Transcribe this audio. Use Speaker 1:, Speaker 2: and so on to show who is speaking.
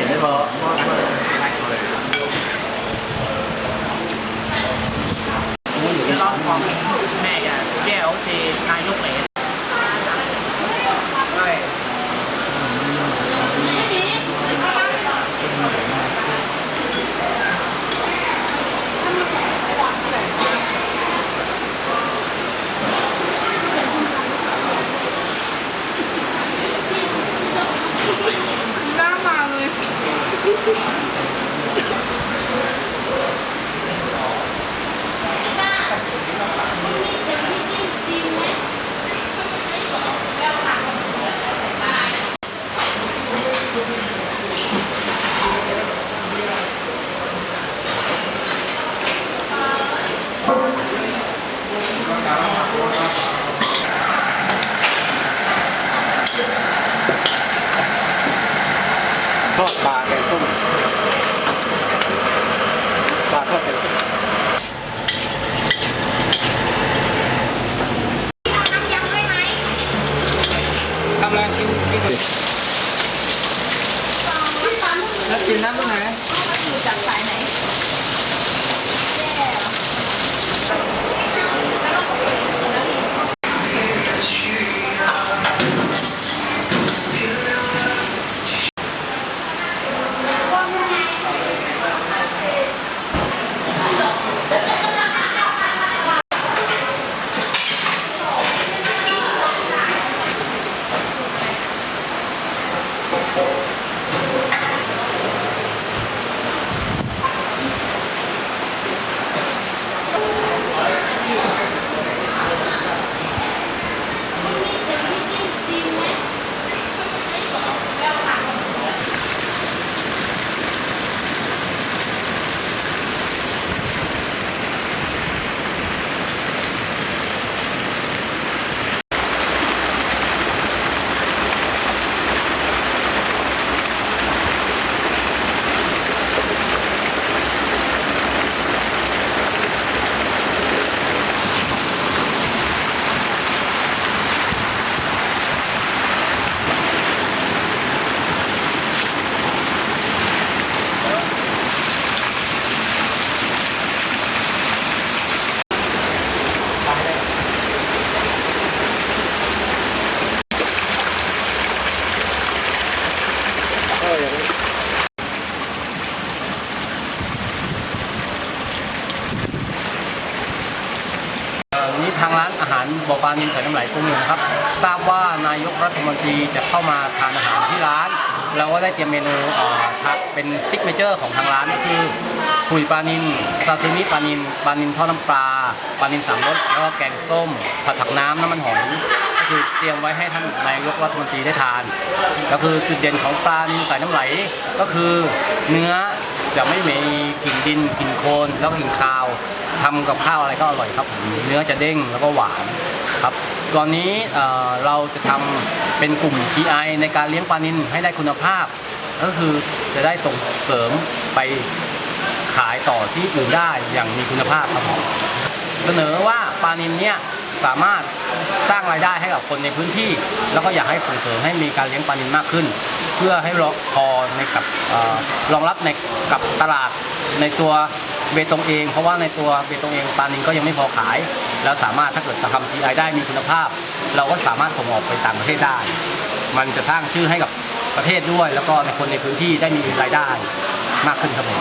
Speaker 1: ขียนได้เะรา
Speaker 2: อะเดี๋วรองแม่แกับแก้วเจนาย
Speaker 1: ทอดปลาแกงส้มปลาทอดแกงส้ม
Speaker 2: กำลังกินกินแล้วกินน้ำตรงไหน
Speaker 3: ทางร้านอาหารบ่อปลานินใส่น้ำไหลกุ้งนะครับทราบว่านายกรัฐมนตรีจะเข้ามาทานอาหารที่ร้าน เราก็ได้เตรียมเมนูเอ่อทักเป็นซิกเนเจอร์ของทางร้านก็คือคุยปลานินซาซิมิปลานินปลานินทอดน้ำปลาปลานินสามรสแล้วก็แกงส้มผัดผักน้ำน้ำมันหอยก็คือเตรียมไว้ให้ท่านนายกรัฐมนตรีได้ทาน ก็คือจุดเด่นของปลานินใส่น้ำไหลก็คือเนื้อจะไม่มีกลิ่นดินกลิ่นโคลนแล้วก็กลิ่นคาว ทำกับข้าวอะไรก็อร่อยครับผมเนื้อจะเด้งแล้วก็หวานครับ ตอนนี้เราจะทำเป็นกลุ่ม GI ในการเลี้ยงปลานินให้ได้คุณภาพ ก็คือจะได้ส่งเสริมไปขายต่อที่อื่นได้อย่างมีคุณภาพครับผมเสนอว่าปลานินเนี่ยสามารถสร้างรายได้ให้กับคนในพื้นที่ แล้วก็อยากให้ส่งเสริมให้มีการเลี้ยงปลานินมากขึ้น เพื่อให้รอพอในกับอรองรับในกับตลาดในตัว เบตงเอง เพราะว่าในตัวเบตงเองปลานินก็ยังไม่พอขาย แล้วสามารถถ้าเกิดจะทำ GI ได้มีคุณภาพ เราก็สามารถส่งออกไปต่างประเทศได้ มันจะสร้างชื่อให้กับประเทศด้วย แล้วก็ในคนในพื้นที่ได้มีรายได้มากขึ้นครับผม